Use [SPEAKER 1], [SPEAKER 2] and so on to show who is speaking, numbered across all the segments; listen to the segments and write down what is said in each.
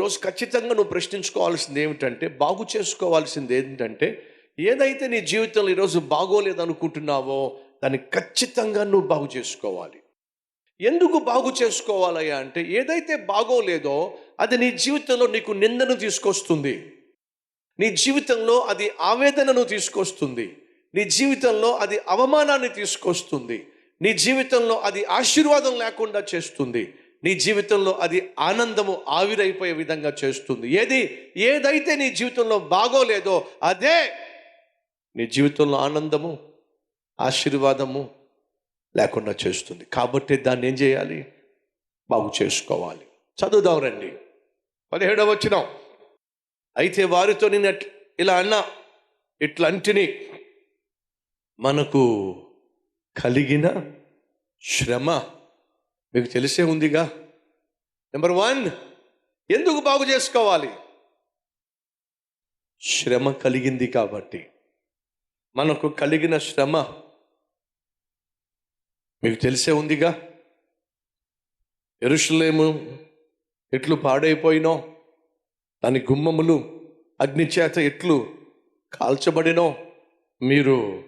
[SPEAKER 1] ఈరోజు ఖచ్చితంగా నువ్వు ప్రశ్నించుకోవాల్సింది ఏమిటంటే బాగు చేసుకోవాల్సింది ఏంటంటే ఏదైతే నీ జీవితంలో ఈరోజు బాగోలేదనుకుంటున్నావో దాన్ని ఖచ్చితంగా నువ్వు బాగు చేసుకోవాలి. ఎందుకు బాగు చేసుకోవాలయ్యా అంటే ఏదైతే బాగోలేదో అది నీ జీవితంలో నీకు నిందను తీసుకొస్తుంది. నీ జీవితంలో అది ఆవేదనను తీసుకొస్తుంది. నీ జీవితంలో అది అవమానాన్ని తీసుకొస్తుంది. నీ జీవితంలో అది ఆశీర్వాదం లేకుండా చేస్తుంది. నీ జీవితంలో అది ఆనందము ఆవిరైపోయే విధంగా చేస్తుంది. ఏది? ఏదైతే నీ జీవితంలో బాగోలేదో అదే నీ జీవితంలో ఆనందము ఆశీర్వాదము లేకుండా చేస్తుంది. కాబట్టి దాన్ని ఏం చేయాలి? బాగు చేసుకోవాలి. చదువుదాం రండి. పదిహేడవ వచ్చినాం అయితే వారితో నేను ఇలా అన్నా ఇట్లాంటిని మనకు కలిగిన శ్రమ మీకు తెలిసే ఉందిగా? నెంబర్ వన్ ఎందుకు బాగు చేసుకోవాలి? శ్రమ కలిగింది కాబట్టి. మనకు కలిగిన శ్రమ మీకు తెలిసే ఉందిగా? ఎరుషులేము ఎట్లు పాడైపోయినో దాని గుమ్మములు అగ్ని చేత ఎట్లు కాల్చబడినో మీరు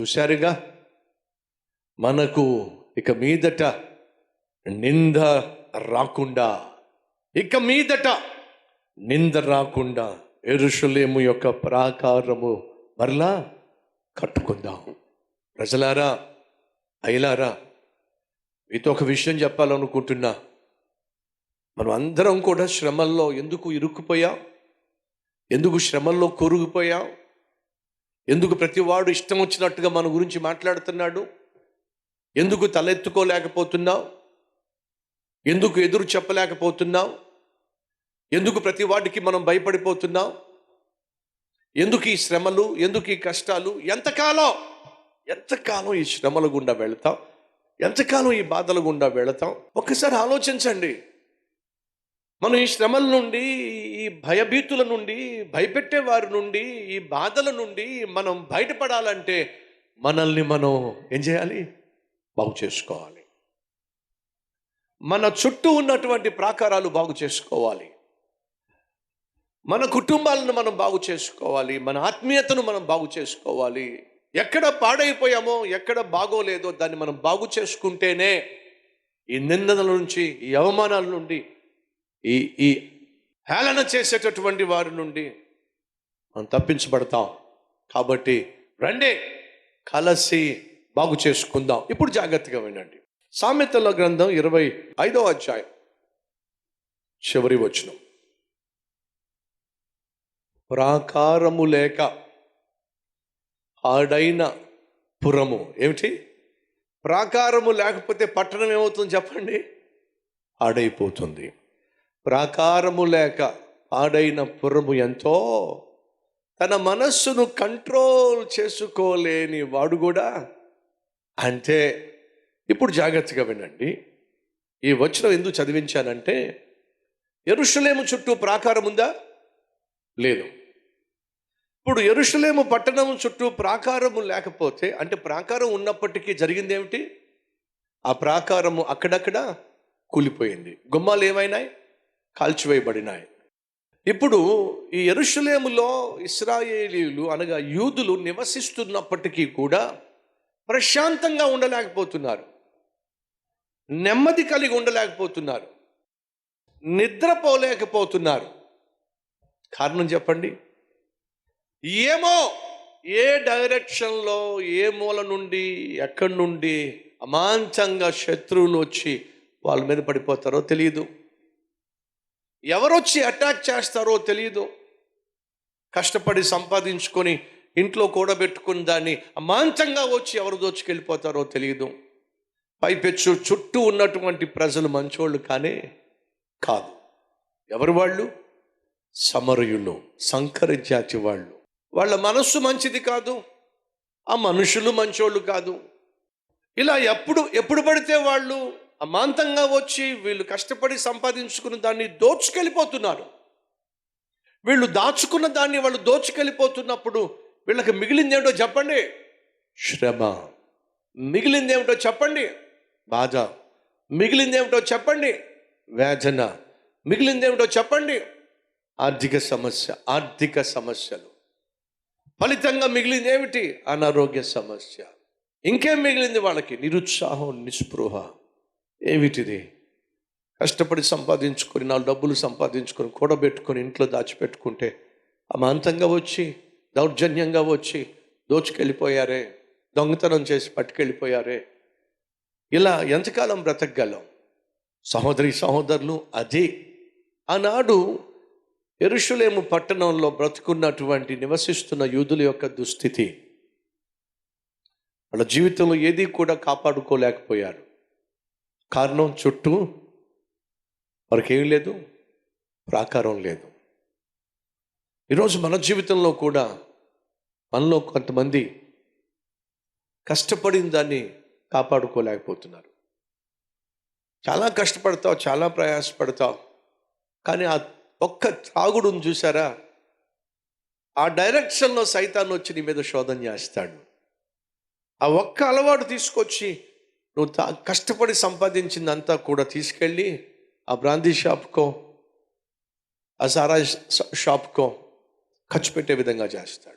[SPEAKER 1] చూశారుగా? మనకు ఇక మీదట నింద రాకుండా ఇక మీదట నింద రాకుండా ఎరుషులేము యొక్క ప్రాకారము మరలా కట్టుకుందాం. ప్రజలారా అయ్యలారా మీతో ఒక విషయం చెప్పాలనుకుంటున్నా. మనం అందరం కూడా శ్రమల్లో ఎందుకు ఇరుక్కుపోయాం? ఎందుకు శ్రమల్లో కొరుకుపోయాం? ఎందుకు ప్రతివాడు ఇష్టం వచ్చినట్టుగా మన గురించి మాట్లాడుతున్నాడు? ఎందుకు తలెత్తుకోలేకపోతున్నావు ఎందుకు ఎదురు చెప్పలేకపోతున్నావు? ఎందుకు ప్రతి వాటికి మనం భయపడిపోతున్నాం ఎందుకు ఈ శ్రమలు ఎందుకు ఈ కష్టాలు? ఎంతకాలం ఎంతకాలం ఈ శ్రమల గుండా వెళతాం ఎంతకాలం ఈ బాధల గుండా వెళతాం ఒక్కసారి ఆలోచించండి. మనం ఈ శ్రమల నుండి ఈ భయభీతుల నుండి భయపెట్టే వారి నుండి ఈ బాధల నుండి మనం బయటపడాలంటే మనల్ని మనం ఏం చేయాలి? బాగు చేసుకోవాలి. మన చుట్టూ ఉన్నటువంటి ప్రాకారాలు బాగు చేసుకోవాలి. మన కుటుంబాలను మనం బాగు చేసుకోవాలి. మన ఆత్మీయతను మనం బాగు చేసుకోవాలి. ఎక్కడ పాడైపోయామో ఎక్కడ బాగోలేదో దాన్ని మనం బాగు చేసుకుంటేనే ఈ నిందల నుంచి ఈ అవమానాల నుండి ఈ ఈ హేళన చేసేటటువంటి వారి నుండి మనం తప్పించబడతాం. కాబట్టి రండి కలసి బాగు చేసుకుందాం. ఇప్పుడు జాగ్రత్తగా వినండి. సామెతల గ్రంథం ఇరవై ఐదవ అధ్యాయం. చివరి వచనం. ప్రాకారము లేక ఆడైన పురము. ఏమిటి? ప్రాకారము లేకపోతే పట్టణం ఏమవుతుంది చెప్పండి? ఆడైపోతుంది. ప్రాకారము లేక ఆడైన పురము ఎంతో తన మనస్సును కంట్రోల్ చేసుకోలేని వాడు కూడా అంటే ఇప్పుడు జాగ్రత్తగా వినండి. ఈ వచనం ఎందుకు చదివించానంటే ఎరుషులేము చుట్టూ ప్రాకారం ఉందా? లేదు. ఇప్పుడు ఎరుషులేము పట్టణం చుట్టూ ప్రాకారము లేకపోతే అంటే ప్రాకారం ఉన్నప్పటికీ జరిగింది ఏమిటి? ఆ ప్రాకారము అక్కడక్కడ కూలిపోయింది. గుమ్మాలు ఏమైనాయి? కాల్చివేయబడినాయి. ఇప్పుడు ఈ ఎరుషులేములో ఇస్రాయేలీలు అనగా యూదులు నివసిస్తున్నప్పటికీ కూడా ప్రశాంతంగా ఉండలేకపోతున్నారు. నెమ్మది కలిగి ఉండలేకపోతున్నారు. నిద్రపోలేకపోతున్నారు. కారణం చెప్పండి? ఏమో ఏ డైరెక్షన్లో ఏ మూల నుండి ఎక్కడి నుండి అమాంతంగా శత్రువులు వచ్చి వాళ్ళ మీద పడిపోతారో తెలియదు ఎవరొచ్చి అటాక్ చేస్తారో తెలియదు కష్టపడి సంపాదించుకొని ఇంట్లో కూడబెట్టుకుని దాన్ని అమాంతంగా వచ్చి ఎవరు దోచుకెళ్ళిపోతారో తెలియదు పైపెచ్చు చుట్టూ ఉన్నటువంటి ప్రజలు మంచోళ్ళు కానే కాదు. ఎవరు వాళ్ళు? సమరయులు సంకర జాతి వాళ్ళు. వాళ్ళ మనస్సు మంచిది కాదు ఆ మనుషులు మంచోళ్ళు కాదు. ఇలా ఎప్పుడు ఎప్పుడు పడితే వాళ్ళు అమాంతంగా వచ్చి వీళ్ళు కష్టపడి సంపాదించుకున్న దాన్ని దోచుకెళ్ళిపోతున్నారు. వీళ్ళు దాచుకున్న దాన్ని వాళ్ళు దోచుకెళ్ళిపోతున్నప్పుడు వీళ్ళకి మిగిలిందేమిటో చెప్పండి. శ్రమ. మిగిలిందేమిటో చెప్పండి. బాధ. మిగిలిందేమిటో చెప్పండి. వేదన. మిగిలింది ఏమిటో చెప్పండి. ఆర్థిక సమస్య ఆర్థిక సమస్యలు. ఫలితంగా మిగిలింది ఏమిటి? అనారోగ్య సమస్య. ఇంకేం మిగిలింది వాళ్ళకి? నిరుత్సాహం నిస్పృహ. ఏమిటిది? కష్టపడి సంపాదించుకొని నాలుగు డబ్బులు సంపాదించుకొని కూడబెట్టుకొని ఇంట్లో దాచిపెట్టుకుంటే అమాంతంగా వచ్చి దౌర్జన్యంగా వచ్చి దోచుకెళ్ళిపోయారే దొంగతనం చేసి పట్టుకెళ్ళిపోయారే ఇలా ఎంతకాలం బ్రతకగలం? సహోదరి సహోదరులు అదే. ఆనాడు ఎరుషులేము పట్టణంలో బ్రతుకున్నటువంటి నివసిస్తున్న యూదుల యొక్క దుస్థితి. వాళ్ళ జీవితంలో ఏది కూడా కాపాడుకోలేకపోయారు. కారణం చుట్టూ వారికి ఏం లేదు ప్రాకారం లేదు. ఈరోజు మన జీవితంలో కూడా మనలో కొంతమంది కష్టపడిన దాన్ని కాపాడుకోలేకపోతున్నారు. చాలా కష్టపడతావు చాలా ప్రయాసపడతావు. కానీ ఆ ఒక్క త్రాగుడును చూసారా ఆ డైరెక్షన్లో సైతాన్ని వచ్చి నీ మీద శోధన చేస్తాడు. ఆ ఒక్క అలవాటు తీసుకొచ్చి నువ్వు తా కష్టపడి సంపాదించిందంతా కూడా తీసుకెళ్ళి ఆ బ్రాందీ షాప్కో ఆ సారా షాప్కో ఖర్చు పెట్టే విధంగా చేస్తాడు.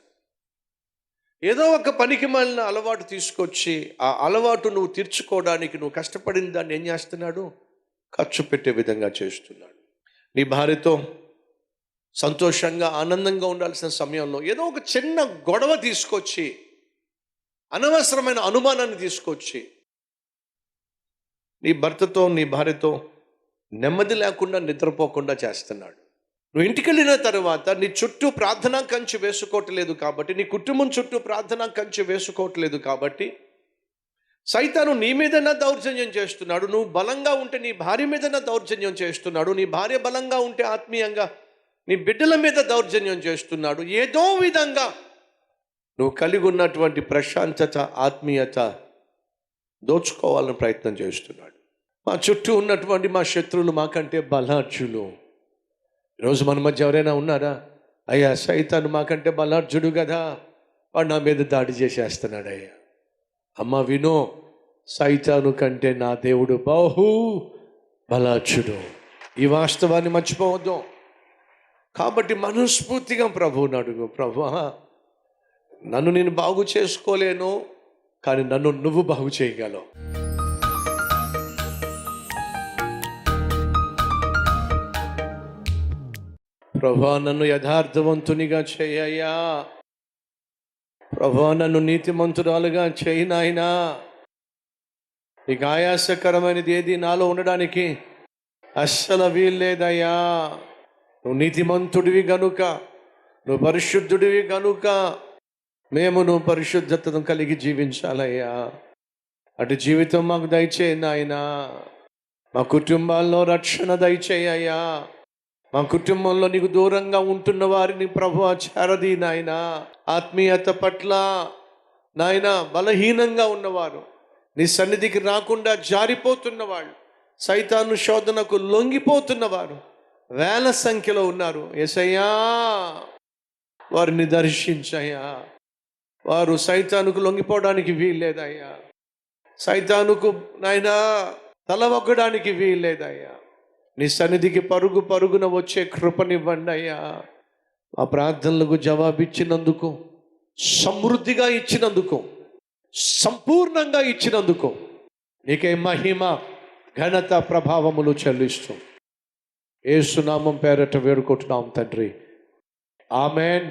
[SPEAKER 1] ఏదో ఒక పనికి మాలిన అలవాటు తీసుకొచ్చి ఆ అలవాటు నువ్వు తీర్చుకోవడానికి నువ్వు కష్టపడిన దాన్ని ఏం చేస్తున్నాడు? ఖర్చు పెట్టే విధంగా చేస్తున్నాడు. నీ భార్యతో సంతోషంగా ఆనందంగా ఉండాల్సిన సమయంలో ఏదో ఒక చిన్న గొడవ తీసుకొచ్చి అనవసరమైన అనుమానాన్ని తీసుకొచ్చి నీ భర్తతో నీ భార్యతో నెమ్మది లేకుండా నిద్రపోకుండా చేస్తున్నాడు. నువ్వు ఇంటికి వెళ్ళిన తర్వాత నీ చుట్టూ ప్రార్థనా కంచి వేసుకోవట్లేదు కాబట్టి నీ కుటుంబం చుట్టూ ప్రార్థనా కంచి వేసుకోవట్లేదు కాబట్టి సైతాను నీ మీదన్నా దౌర్జన్యం చేస్తున్నాడు నువ్వు బలంగా ఉంటే నీ భార్య మీదన్నా దౌర్జన్యం చేస్తున్నాడు నీ భార్య బలంగా ఉంటే ఆత్మీయంగా నీ బిడ్డల మీద దౌర్జన్యం చేస్తున్నాడు. ఏదో విధంగా నువ్వు కలిగి ఉన్నటువంటి ప్రశాంతత ఆత్మీయత దోచుకోవాలని ప్రయత్నం చేస్తున్నాడు. మా చుట్టూ ఉన్నటువంటి మా శత్రువులు మాకంటే బలార్జులు. ఈరోజు మన మధ్య ఎవరైనా ఉన్నారా? అయ్యా సైతాను మాకంటే బలార్జుడు కదా వాడు నా మీద దాడి చేసేస్తున్నాడు అయ్యా అమ్మ వినో సైతాను కంటే నా దేవుడు బాహు బలార్జుడు. ఈ వాస్తవాన్ని మర్చిపోవద్దు. కాబట్టి మనస్ఫూర్తిగా ప్రభువుని అడుగు. ప్రభు నన్ను నేను బాగు చేసుకోలేను కానీ నన్ను నువ్వు బాగు చేయగలవు. ప్రభా నన్ను యథార్థవంతునిగా చేయయ్యా ప్రభా నన్ను నీతిమంతురాలుగా చేయి నాయనా. నీకు ఆయాసకరమైనది ఏది నాలో ఉండడానికి అస్సలు వీల్లేదయ్యా నువ్వు నీతిమంతుడివి గనుక నువ్వు పరిశుద్ధుడివి గనుక మేము నువ్వు పరిశుద్ధతను కలిగి జీవించాలయ్యా. అటు జీవితం మాకు దయచేయి నాయనా. మా కుటుంబాల్లో రక్షణ దయచేయ్యా మా కుటుంబంలో నీకు దూరంగా ఉంటున్న వారిని ప్రభు చారది నాయన. ఆత్మీయత పట్ల నాయన బలహీనంగా ఉన్నవారు. నీ సన్నిధికి రాకుండా జారిపోతున్న వాళ్ళు సైతాను శోధనకు లొంగిపోతున్నవారు వేల సంఖ్యలో ఉన్నారు. ఎసయ్యా వారిని దర్శించయ్యా. వారు సైతానుకు లొంగిపోవడానికి వీల్లేదయ్యా. సైతానుకు నాయనా తల ఒగ్గడానికి వీల్లేదయ్యా. నీ సన్నిధికి పరుగు పరుగున వచ్చే కృపనివ్వండి అయ్యా మా ప్రార్థనలకు జవాబిచ్చినందుకు సమృద్ధిగా ఇచ్చినందుకు సంపూర్ణంగా ఇచ్చినందుకు నీకే మహిమ ఘనత ప్రభావములు చెల్లిస్తూ ఏసునామం పేరట వేడుకుంటున్నాం తండ్రి. ఆమెన్.